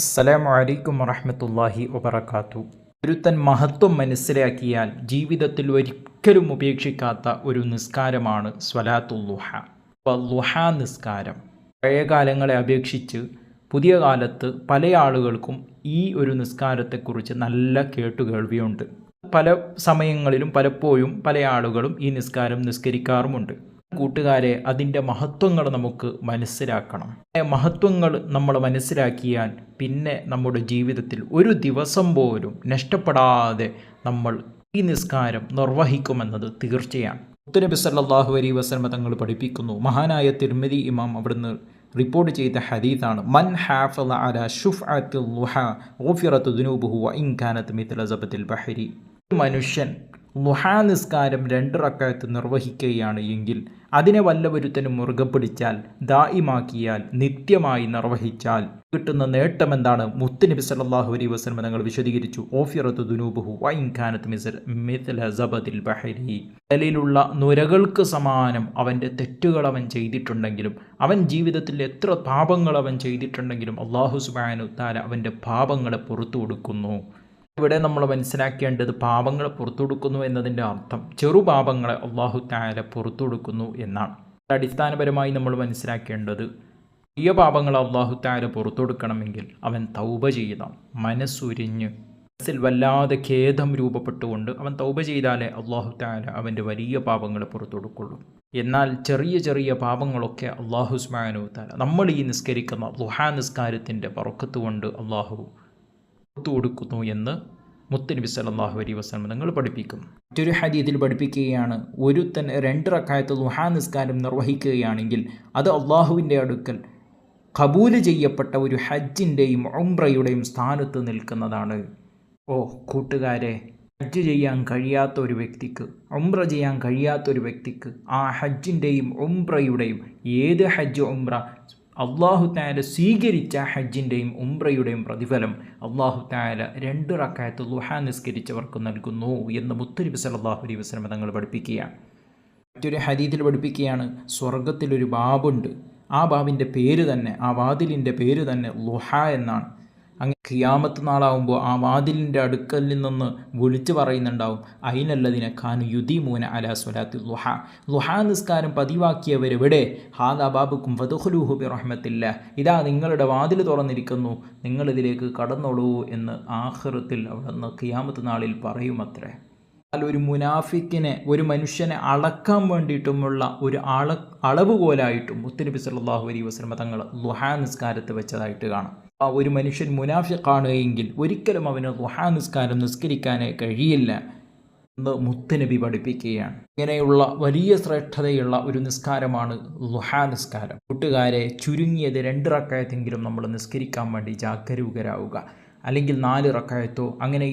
അസ്സലാമു അലൈക്കും വറഹമത്തല്ലാഹി വബർക്കാത്തു ഒരുത്തൻ മഹത്വം മനസ്സിലാക്കിയാൽ ജീവിതത്തിൽ ഒരിക്കലും ഉപേക്ഷിക്കാത്ത ഒരു നിസ്കാരമാണ് സ്വലാത്തുല്ലുഹ ലുഹ നിസ്കാരം. പഴയ കാലങ്ങളെ അപേക്ഷിച്ച് പുതിയ കാലത്ത് പല ആളുകൾക്കും ഈ ഒരു നിസ്കാരത്തെക്കുറിച്ച് നല്ല കേട്ടുകേൾവിയുണ്ട്. പല സമയങ്ങളിലും പലപ്പോഴും പല ആളുകളും ഈ നിസ്കാരം നിസ്കരിക്കാറുമുണ്ട്. കൂട്ടുകാരെ അതിന്റെ മഹത്വങ്ങൾ നമുക്ക് മനസ്സിലാക്കണം. മഹത്വങ്ങൾ നമ്മൾ മനസ്സിലാക്കിയാൽ പിന്നെ നമ്മുടെ ജീവിതത്തിൽ ഒരു ദിവസം പോലും നഷ്ടപ്പെടാതെ നമ്മൾ ഈ നിസ്കാരം നിർവഹിക്കുമെന്നത് തീർച്ചയാണ്. മുത്തുനബി സല്ലാഹു അലൈഹി വസല്ലമ തങ്ങൾ പഠിപ്പിക്കുന്നു. മഹാനായ തിരുമതി ഇമാം അവിടുന്ന് റിപ്പോർട്ട് ചെയ്ത ഹദീതാണ് മൻ ഹാഫള അല ഷുഫ്അത്തിൽ ളുഹ ഗുഫിറത്തു ദുനൂബുഹു വ ഇൻ മിത്ല സബത്തിൽ ബഹരി. മനുഷ്യൻ ലുഹാ നിസ്കാരം രണ്ട് റക്കായത്ത് നിർവഹിക്കുകയാണ് എങ്കിൽ അതിനെ വല്ലവരുത്തനും മുറുകെ പിടിച്ചാൽ ദായിമാക്കിയാൽ നിത്യമായി നിർവഹിച്ചാൽ കിട്ടുന്ന നേട്ടമെന്താണ് മുത്തുനബി സല്ലല്ലാഹു അലൈഹി വസല്ലം തങ്ങൾ വിശദീകരിച്ചു. ഓഫിറത്തു ദുനൂബുഹു വൈൻ മിസർ മിസ്ല സബദിൽ ബഹരി. കടലിലുള്ള നുരകൾക്ക് സമാനം അവന്റെ തെറ്റുകൾ അവൻ ചെയ്തിട്ടുണ്ടെങ്കിലും അവൻ ജീവിതത്തിൽ എത്ര പാപങ്ങൾ അവൻ ചെയ്തിട്ടുണ്ടെങ്കിലും അള്ളാഹു സുബാനു താര അവന്റെ പാപങ്ങളെ പുറത്തു കൊടുക്കുന്നു. ഇവിടെ നമ്മൾ മനസ്സിലാക്കേണ്ടത് പാപങ്ങളെ പുറത്തു കൊടുക്കുന്നു എന്നതിന്റെ അർത്ഥം. ചെറുപാപങ്ങളെ അള്ളാഹു താല പുറത്തു കൊടുക്കുന്നു എന്നാണ് അടിസ്ഥാനപരമായി നമ്മൾ മനസ്സിലാക്കേണ്ടത് വലിയ പാപങ്ങൾ അള്ളാഹു താല പുറത്തു കൊടുക്കണമെങ്കിൽ അവൻ തൗബ ചെയ്യണം. മനസ്സുരിഞ്ഞ് മനസ്സിൽ വല്ലാതെ ഖേദം രൂപപ്പെട്ടുകൊണ്ട് അവൻ തൗബ ചെയ്താലേ അള്ളാഹു താല അവന്റെ വലിയ പാപങ്ങളെ പുറത്തു കൊടുക്കുള്ളൂ എന്നാൽ ചെറിയ ചെറിയ പാപങ്ങളൊക്കെ അള്ളാഹു സ്മാനു താല നമ്മൾ ഈ നിസ്കരിക്കുന്ന ലുഹാ നിസ്കാരത്തിന്റെ പുറക്കത്തുകൊണ്ട് അള്ളാഹു കൊടുക്കുന്നു എന്ന് മുത്തനബി സല്ലല്ലാഹു അലൈ വസല്ലം നിങ്ങൾ പഠിപ്പിക്കും. മറ്റൊരു ഹദീത്തിൽ പഠിപ്പിക്കുകയാണ് ഒരു തൻ രണ്ട് റക്കായത്ത് ലുഹാ നിസ്കാരം നിർവഹിക്കുകയാണെങ്കിൽ അത് അള്ളാഹുവിന്റെ അടുക്കൽ കബൂൽ ചെയ്യപ്പെട്ട ഒരു ഹജ്ജിന്റെയും ഉംറയുടെയും സ്ഥാനത്ത് നിൽക്കുന്നതാണ്. ഓ കൂട്ടുകാരെ ഹജ്ജ് ചെയ്യാൻ കഴിയാത്ത ഒരു വ്യക്തിക്ക് ഉംറ ചെയ്യാൻ കഴിയാത്ത ഒരു വ്യക്തിക്ക് ആ ഹജ്ജിന്റെയും ഉംറയുടെയും ഏത് ഹജ്ജ് ഉംറ അള്ളാഹു താല സ്വീകരിച്ച ഹജ്ജിന്റെയും ഉംറയുടെയും പ്രതിഫലം അള്ളാഹു താല രണ്ട് റക്കായത്ത് ലുഹാൻ നിസ്കരിച്ചവർക്ക് നൽകുന്നു എന്ന് മുത്തരിബ് സലാഹു അലൈഹി വസ്ലമ തങ്ങൾ പഠിപ്പിക്കുകയാണ് മറ്റൊരു ഹരീതിൽ പഠിപ്പിക്കുകയാണ് സ്വർഗത്തിലൊരു ബാബുണ്ട്. ആ ബാബിന്റെ പേര് തന്നെ ആ വാതിലിന്റെ പേര് തന്നെ ലുഹ എന്നാണ്. അങ്ങനെ ഖിയാമത്ത് നാളാവുമ്പോൾ ആ വാതിലിന്റെ അടുക്കലിൽ നിന്ന് വിളിച്ചു പറയുന്നുണ്ടാവും അയിനല്ലതിനെ ഖാനു യുദീമൂന അല സ്വലാത്തിൽ ലുഹ. ലുഹ നിസ്കാരം പതിവാക്കിയവരെവിടെ? ഹാദാ ബാബുക്കും ബി റഹ്മത്തില്ല ഇതാ നിങ്ങളുടെ വാതിൽ തുറന്നിരിക്കുന്നു നിങ്ങളിതിലേക്ക് കടന്നോളൂ എന്ന് ആഹ്റത്തിൽ അവിടെ നിന്ന് ഖിയാമത്ത് നാളിൽ പറയുമത്രേ. ഒരു മുനാഫിക്കിനെ ഒരു മനുഷ്യനെ അളക്കാൻ വേണ്ടിയിട്ടുമുള്ള ഒരു അള അളവ് പോലായിട്ടും മുത്തനബി സല്ലല്ലാഹു അലൈ വസ്ലമ തങ്ങൾ ലുഹാ നിസ്കാരത്ത് വെച്ചതായിട്ട് കാണാം. ആ ഒരു മനുഷ്യൻ മുനാഫിക്കാണുകയെങ്കിൽ ഒരിക്കലും അവന് ലുഹാ നിസ്കാരം നിസ്കരിക്കാനേ കഴിയില്ല എന്ന് മുത്തനബി പഠിപ്പിക്കുകയാണ്. ഇങ്ങനെയുള്ള വലിയ ശ്രേഷ്ഠതയുള്ള ഒരു നിസ്കാരമാണ് ലുഹാ നിസ്കാരം. കൂട്ടുകാരെ ചുരുങ്ങിയത് രണ്ട് റക്കായത്തെങ്കിലും നമ്മൾ നിസ്കരിക്കാൻ വേണ്ടി ജാഗരൂകരാവുക. അല്ലെങ്കിൽ നാല് റക്കായത്തോ അങ്ങനെ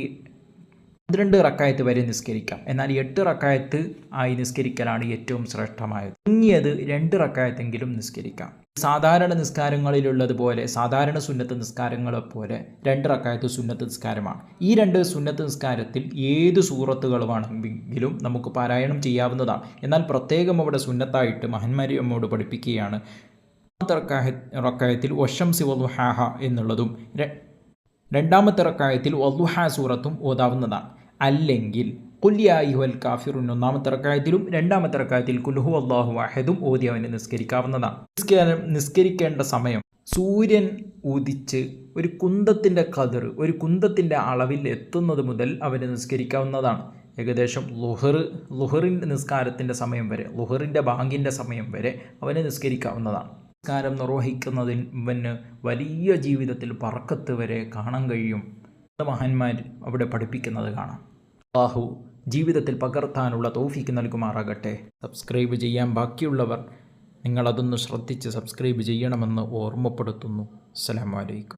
പന്ത്രണ്ട് റക്കായത്ത് വരെ നിസ്കരിക്കാം. എന്നാൽ എട്ട് റക്കായത്ത് ആയി നിസ്കരിക്കലാണ് ഏറ്റവും ശ്രേഷ്ഠമായത്. ഇങ്ങിയത് രണ്ട് റക്കായത്തെങ്കിലും നിസ്കരിക്കാം. സാധാരണ നിസ്കാരങ്ങളിലുള്ളതുപോലെ സാധാരണ സുന്നത്ത് നിസ്കാരങ്ങളെ പോലെ രണ്ട് റക്കായത്ത് സുന്നത്ത് നിസ്കാരമാണ്. ഈ രണ്ട് സുന്നത്ത് നിസ്കാരത്തിൽ ഏത് സൂറത്തുകളുമാണെങ്കിലും നമുക്ക് പാരായണം ചെയ്യാവുന്നതാണ്. എന്നാൽ പ്രത്യേകം അവിടെ സുന്നത്തായിട്ട് മഹന്മാരി നമ്മോട് പഠിപ്പിക്കുകയാണ് റക്കായത്തിൽ ഒഷം ഹാഹ എന്നുള്ളതും രണ്ടാമത്തെ റക്കായത്തിൽ വല്ലുഹ സൂറത്തും ഓതാവുന്നതാണ്. അല്ലെങ്കിൽ കുല്യായിഹുൽ കാഫിറുൻ ഒന്നാമത്തെ റക്കായത്തിലും രണ്ടാമത്തെ റക്കായത്തിൽ കുൽഹു അള്ളാഹു വാഹദും ഓതി അവന് നിസ്കരിക്കാവുന്നതാണ്. നിസ്കാരം നിസ്കരിക്കേണ്ട സമയം സൂര്യൻ ഉദിച്ച് ഒരു കുന്തത്തിന്റെ കതിർ ഒരു കുന്തത്തിന്റെ അളവിൽ എത്തുന്നത് മുതൽ അവന് നിസ്കരിക്കാവുന്നതാണ്. ഏകദേശം ലുഹർ ലുഹറിന്റെ നിസ്കാരത്തിന്റെ സമയം വരെ ലുഹറിന്റെ ബാങ്കിന്റെ സമയം വരെ അവന് നിസ്കരിക്കാവുന്നതാണ്. നിസ്കാരം നിർവഹിക്കുന്നതിന് വലിയ ജീവിതത്തിൽ പറക്കത്ത് വരെ കാണാൻ കഴിയും. മഹാന്മാർ അവിടെ പഠിപ്പിക്കുന്നത് കാണാം. ബാഹു ജീവിതത്തിൽ പകർത്താനുള്ള തോഫിക്ക് നൽകുമാറാകട്ടെ. സബ്സ്ക്രൈബ് ചെയ്യാൻ ബാക്കിയുള്ളവർ നിങ്ങളതൊന്ന് ശ്രദ്ധിച്ച് സബ്സ്ക്രൈബ് ചെയ്യണമെന്ന് ഓർമ്മപ്പെടുത്തുന്നു. അസ്സലാമലൈക്കും